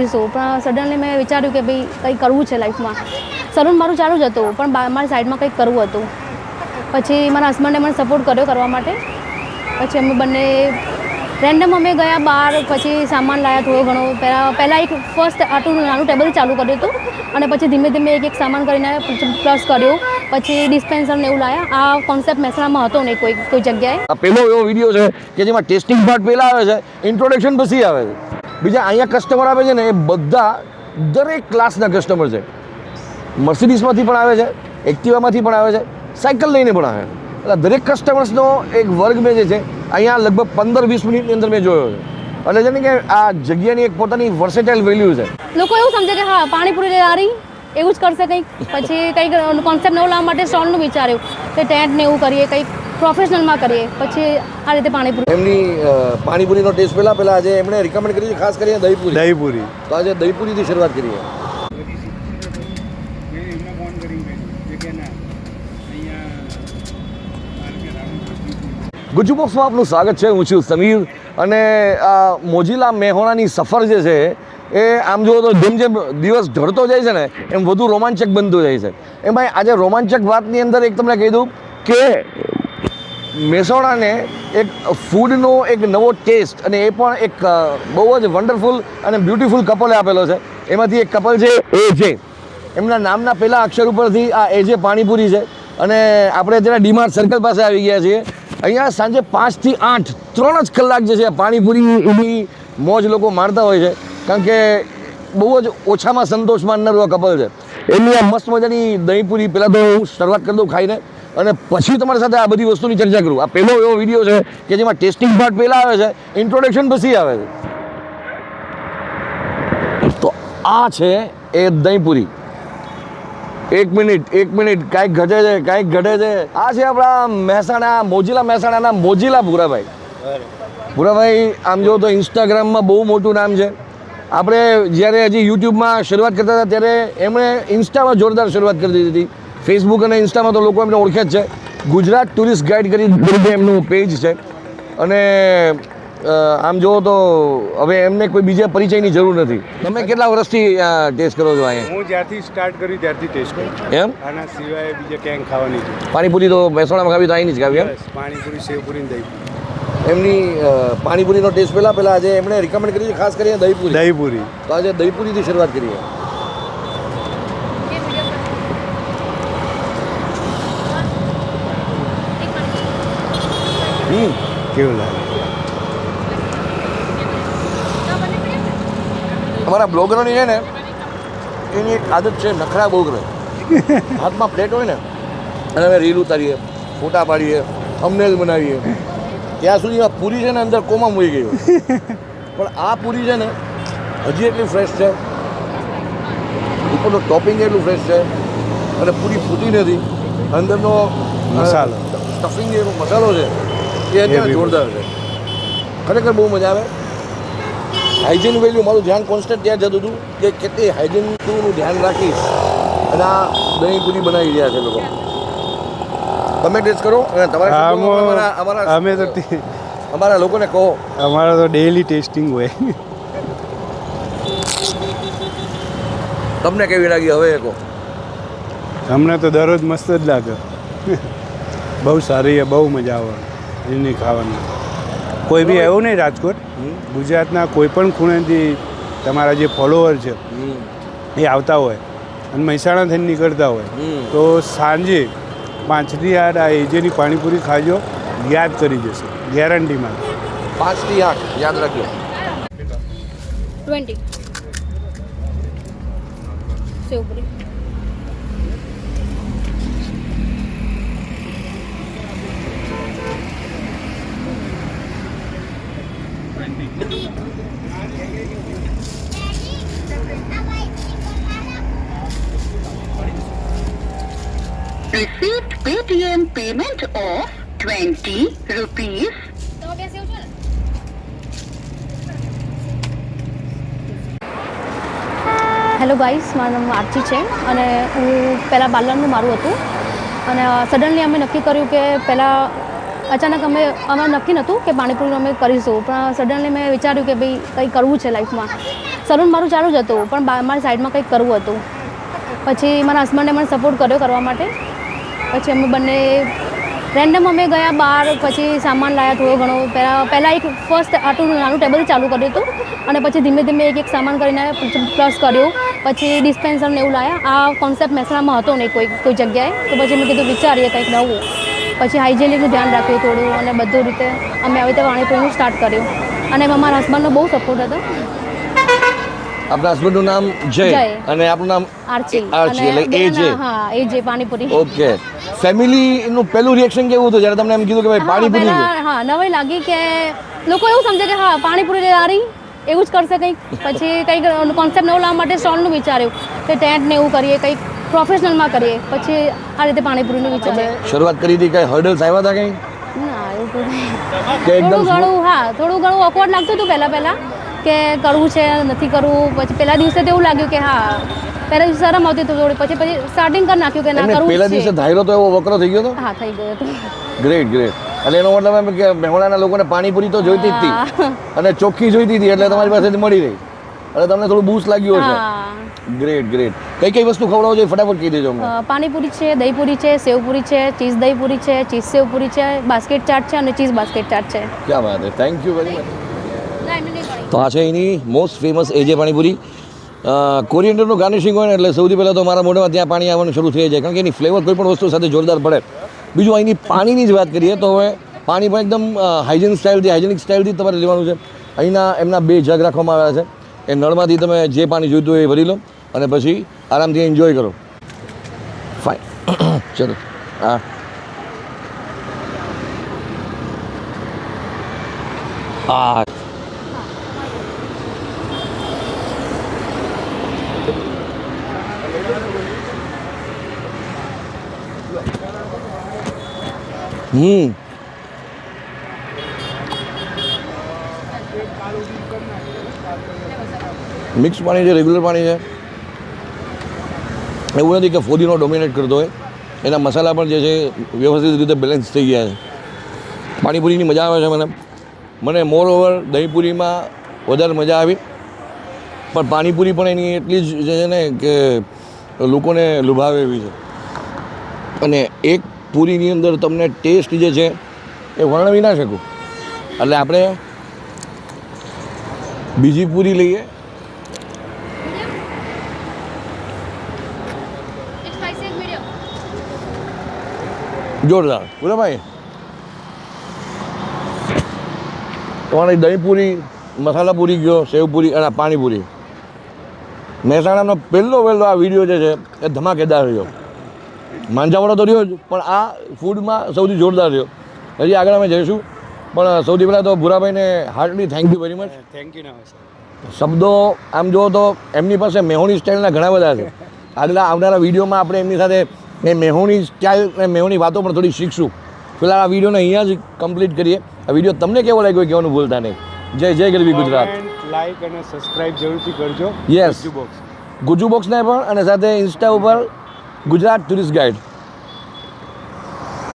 કરીશું. પણ સડનલી મેં વિચાર્યું કે ભાઈ કંઈ કરવું છે લાઈફમાં સલૂન મારું ચાલુ જ હતું, પણ મારી સાઈડમાં કંઈક કરવું હતું. પછી મારા હસબન્ડે મને સપોર્ટ કર્યો કરવા માટે. પછી અમે બંને રેન્ડમ અમે ગયા બહાર પછી સામાન લાવ્યા થોડો ઘણો. પહેલાં પહેલાં એક ફર્સ્ટ આટલું નાનું ટેબલ ચાલુ કર્યું હતું. અને પછી ધીમે ધીમે એક એક સામાન કરીને પ્લસ કર્યું. પછી ડિસ્પેન્સર ને એવું લાવ્યા આ કોન્સેપ્ટ મહેસાણામાં હતો નહીં કોઈ કોઈ જગ્યાએ. પહેલો એવો વીડિયો છે કે જેમાં ટેસ્ટિંગ પાર્ટ પહેલાં આવે છે ઇન્ટ્રોડક્શન પછી આવે છે. બીજા અહીંયા કસ્ટમર આવે છે ને એ બધા દરેક ક્લાસના કસ્ટમર છે. મર્સિડીઝમાંથી પણ આવે છે એક્ટિવામાંથી પણ આવે છે સાયકલ લઈને પણ આવે એટલે દરેક કસ્ટમર્સનો એક વર્ગ મેં જે છે, અહીંયા લગભગ પંદર વીસ મિનિટની અંદર મેં જોયો છે. એટલે છે ને કે આ જગ્યાની એક પોતાની વર્સેટાઇલ વેલ્યુ છે. લોકો એવું સમજે કે હા, પાણીપુરી લારી એવું જ કરશે કંઈક. પછી કંઈક કોન્સેપ્ટ નવું લાવવા માટે સ્ટોલનું વિચાર્યું. કે ટેન્ટ ને એવું કરીએ, કંઈક પ્રોફેશનલમાં કરીએ પછી આ રીતે પાણીપુરી. એમની પાણીપુરીનો ટેસ્ટ પહેલાં પહેલાં આજે એમણે રિકમેન્ડ કરી છે ખાસ કરીને દહીપુરી. દહીપુરી. તો આજે દહીપુરીથી શરૂઆત કરીએ. ગુજુ બોક્સમાં આપનું સ્વાગત છે હું છું સમીર. અને આ મોજીલા મેહોણાની સફર જે છે એ આમ જુઓ તો જેમ જેમ દિવસ ઢળતો જાય છે ને એમ વધુ રોમાંચક બનતું જાય છે. એમાં આજે રોમાંચક વાતની અંદર એક તમને કહી દઉં કે મહેસાણાને એક ફૂડનો એક નવો ટેસ્ટ અને એ પણ એક બહુ જ વન્ડરફુલ અને બ્યુટીફુલ કપલે આપેલો છે. એમાંથી એક કપલ છે એ જે એમના નામના પહેલા અક્ષર ઉપરથી આ એ જે પાણીપુરી છે. અને આપણે અત્યારે ડીમાર્ટ સર્કલ પાસે આવી ગયા છીએ. અહીંયા સાંજે પાંચથી આઠ, ત્રણ જ કલાક જે છે પાણીપુરી એની મોજ લોકો માણતા હોય છે. કારણ કે બહુ જ ઓછામાં સંતોષ માનનારું આ કપલ છે. એમની આ મસ્ત મજાની દહીંપુરી પહેલાં તો હું શરૂઆત કરી દઉં ખાઈને. અને પછી તમારી સાથે આ બધી વસ્તુની ચર્ચા કરું. આ પહેલો એવો વીડિયો છે કે જેમાં ટેસ્ટિંગ પાર્ટ પહેલાં આવે છે ઇન્ટ્રોડક્શન પછી આવે છે. તો આ છે એ દહીંપુરી. એક મિનિટ એક મિનિટ, કાંઈક ઘટે છે, કાંઈક ઘટે છે. આ છે આપણા મહેસાણા, મોજીલા મહેસાણાના મોજીલા ભૂરાભાઈ. ભૂરાભાઈ, આમ જો તો ઇન્સ્ટાગ્રામમાં બહુ મોટું નામ છે. આપણે જ્યારે હજી યુટ્યુબમાં શરૂઆત કરતા હતા, ત્યારે એમણે ઇન્સ્ટામાં જોરદાર શરૂઆત કરી દીધી હતી. ફેસબુક અને ઇન્સ્ટામાં તો લોકો એમને ઓળખે જ છે. ગુજરાત ટુરિસ્ટ ગાઈડ કરી એમનું પેજ છે. અને આમ જુઓ તો હવે એમને કોઈ બીજા પરિચયની જરૂર નથી. તમે કેટલા વર્ષથી ટેસ્ટ કરો છો અહીંયા? હું જ્યારથી સ્ટાર્ટ કર્યું ત્યારથી ટેસ્ટ કર્યું એમ? આના સિવાય બીજે ક્યાંય ખાવાની પાણીપુરી તો મહેસાણામાં ખાવી તો અહીંની જ ખાવી એમ? પાણીપુરી સેવપુરી ને દહીં એમની પાણીપુરીનો ટેસ્ટ પહેલાં પહેલાં આજે એમણે રિકમેન્ડ કરી છે ખાસ કરીને દહીંપુરી. દહીંપુરી. તો આજે દહીંપુરીથી શરૂઆત કરીએ. હમ કેવું લાગે? અમારા બ્લોગરોની છે ને એની એક આદત છે નખરા બહુ કરે હાથમાં પ્લેટ હોય ને અને અમે રીલ ઉતારીએ ફોટા પાડીએ થંબનેલ બનાવીએ. ત્યાં સુધીમાં પૂરી છે ને અંદર કોમાં મૂકી ગઈ પણ આ પૂરી છે ને હજી એટલી ફ્રેશ છે. ઉપરનું ટોપિંગ એટલું ફ્રેશ છે. અને પૂરી ફૂટી નથી. અંદરનો મસાલો. સ્ટફિંગ એનો મસાલો છે. અત્યારે બી જોરદાર છે. ખરેખર બહુ મજા આવે. હાઇજીન વેલ્યુ મારું ધ્યાન કોન્સ્ટન્ટ ત્યાં જતું હતું કે કેટલી હાઇજીનનું ધ્યાન રાખી અને આ દહીં પૂરી બનાવી રહ્યા છે લોકો. તમે ટેસ્ટ કરો અને તમારા અમારા અમે તો અમારા લોકોને કહો. અમારા તો ડેઈલી ટેસ્ટિંગ હોય. તમને કેવી લાગી હવે એ કહો. અમને તો દરરોજ મસ્ત જ લાગે. બહુ સારી છે બહુ મજા આવે. એની ખાવાની. કોઈ બી એવું નહીં રાજકોટ? ગુજરાતના કોઈ પણ ખૂણેથી તમારા જે ફોલોવર છે એ આવતા હોય અને મહેસાણા થઈને નીકળતા હોય તો સાંજે પાંચથી આઠ આ એજેની પાણીપુરી ખાજો યાદ કરી જશે ગેરંટીમાં. પાંચથી આઠ યાદ રાખજો. Twenty sevpuri received Paytm payment of 20 rupees. Hello guys મારું નામ આરતી છે અને હું પહેલાં બાલરનું મારું હતું. અને સડનલી અમે નક્કી કર્યું કે પહેલાં અચાનક અમે અમે નક્કી નહોતું કે પાણીપુરીનું અમે કરીશું. પણ સડનલી મેં વિચાર્યું કે ભાઈ કંઈ કરવું છે લાઈફમાં. સલૂન મારું ચાલુ જ હતું, પણ મારી સાઈડમાં કંઈક કરવું હતું. પછી મારા હસબન્ડે મને સપોર્ટ કર્યો કરવા માટે. પછી અમે બંને રેન્ડમ અમે ગયા બહાર પછી સામાન લાવ્યા થોડો ઘણો. પહેલાં પહેલાં એક ફર્સ્ટ આટલું નાનું ટેબલ ચાલુ કર્યું હતું અને પછી ધીમે ધીમે એક એક સામાન કરીને પ્લસ કર્યું. પછી ડિસ્પેન્સર ને એવું લાવ્યા આ કોન્સેપ્ટ મહેસાણામાં હતો નહીં કોઈ કોઈ જગ્યાએ. તો પછી મેં કીધું વિચારીએ કંઈક નવું. પછી હાઇજેનિકનું ધ્યાન રાખ્યું થોડું અને બધું રીતે અમે આવી રીતે પાણીપુરીનું સ્ટાર્ટ કર્યું. અને એમાં મારા હસબન્ડનો બહુ સપોર્ટ હતો. આપણા હસબન્ડનું નામ જય. અને આપણું નામ આર્ચી. આર્ચી, એટલે એ જે. હા એ જે પાણીપુરી. ઓકે ફેમિલીનું પહેલું રિએક્શન કેવું હતું? જ્યારે તમને એમ કીધું કે ભાઈ પાણીપુરી હા નવાઈ લાગી કે લોકો એવું સમજે કે હા પાણીપુરી લારી એવું જ કરશે કંઈક. પછી કંઈક કોન્સેપ્ટ નવું લાવવા માટે સ્ટોલનું વિચાર્યું કે ટેન્ટ ને એવું કરીએ કંઈક પ્રોફેશનલમાં કરીએ. પછી આ રીતે પાણીપુરીનું વિચાર્યું. શરૂઆત કરી હતી કંઈ હર્ડલ્સ આવ્યા હતા કંઈ? ના એવું તો નહીં. કે એકદમ થોડું ઘણું હા થોડું ઘણું ઓકવર્ડ લાગતું હતું પહેલાં પહેલાં કે કરવું છે નથી કરવું. પછી પહેલા દિવસે તો એવું લાગ્યું કે હા પહેલા દિવસે શરમ આવતી હતી થોડી પછી પછી સ્ટાર્ટિંગ કરી નાખ્યું કે ના એમને કરવું પહેલા જ દિવસે ધાયરો તો એવો વકરો થઈ ગયો હતો? હા થઈ ગયું હતું. ગ્રેટ ગ્રેટ એટલે એનો મતલબ એમ કે મહેવાડાના લોકોને પાણીપુરી તો જોઈતી જ હતી અને ચોખ્ખી જોઈતી હતી એટલે તમારી પાસેથી મળી રહી. એટલે તમને થોડું બૂસ્ટ લાગ્યું હશે. હા. ગ્રેટ ગ્રેટ કઈ કઈ વસ્તુ ખવડાવો જોઈએ ફટાફટ કહી દેજો અમને. અ, પાણીપુરી છે દહીંપુરી છે સેવપુરી છે ચીઝ દહીંપુરી છે ચીઝ સેવપુરી છે બાસ્કેટ ચાટ છે અને ચીઝ બાસ્કેટ ચાટ છે. ક્યાં વાત છે થેન્ક યુ વેરી મચ તો આ છે એની મોસ્ટ ફેમસ એજે પાણીપુરી. કોરિયન્ડરનું ગાર્નિશિંગ હોય ને એટલે સૌથી પહેલાં તો મારા મોઢામાં ત્યાં પાણી આવવાનું શરૂ થઈ જાય. કારણ કે એની ફ્લેવર કોઈ પણ વસ્તુ સાથે જોરદાર પડે. બીજું અહીંની પાણીની જ વાત કરીએ તો હવે પાણી પણ એકદમ હાઇજેનિક સ્ટાઇલથી હાઇજેનિક સ્ટાઇલથી તમારે લેવાનું છે. અહીંના એમના બે જગ રાખવામાં આવ્યા છે. એ નળમાંથી તમે જે પાણી જોઈતું હોય એ ભરી લો અને પછી આરામથી એન્જોય કરો. ફાઇન ચલો. હા. હા હમ. મિક્સ પાણી છે રેગ્યુલર પાણી છે. એવું નથી કે ફોદીનો ડોમિનેટ કરતો હોય. એના મસાલા પણ જે છે, વ્યવસ્થિત રીતે બેલેન્સ થઈ ગયા છે. પાણીપુરીની મજા આવે છે મને. મને મોર ઓવર દહીંપુરીમાં વધારે મજા આવી. પણ પાણીપુરી પણ એની એટલી જ છે ને કે લોકોને લુભાવે એવી છે. અને એક પૂરીની અંદર તમને ટેસ્ટ જે છે એ વર્ણવી ના શકું. એટલે આપણે બીજી પૂરી લઈએ. જોરદાર. બોલો ભાઈ. તમારી મસાલા પૂરી ગયો સેવપુરી અને પાણીપુરી. મહેસાણાનો પહેલો વહેલો આ વીડિયો જે છે એ ધમાકેદાર રહ્યો. માંજાવાળો તો રહ્યો જ પણ આ ફૂડમાં સૌથી જોરદાર રહ્યો. હજી આગળ અમે જઈશું. પણ સૌથી પહેલાં તો ભૂરાભાઈને heartly thank you very much thank you શબ્દો આમ જુઓ તો એમની પાસે મેહોણી સ્ટાઇલના ઘણા બધા છે. આગલા આવનારા વિડીયોમાં આપણે એમની સાથે એ મેહોણી સ્ટાઇલ અને મેહોણી વાતો પણ થોડી શીખશું. પહેલાં આ વિડીયોને અહીંયા જ કમ્પ્લીટ કરીએ. આ વીડિયો તમને કેવો લાગ્યો કહેવાનું ભૂલતા નહીં. જય જય ગરબી ગુજરાત. લાઈક અને સબસ્ક્રાઇબ જરૂરથી કરજો. બોક્સ ગુજુ બોક્સને પણ અને સાથે ઇન્સ્ટા ઉપર ગુજરાત ટુરિસ્ટ ગાઈડ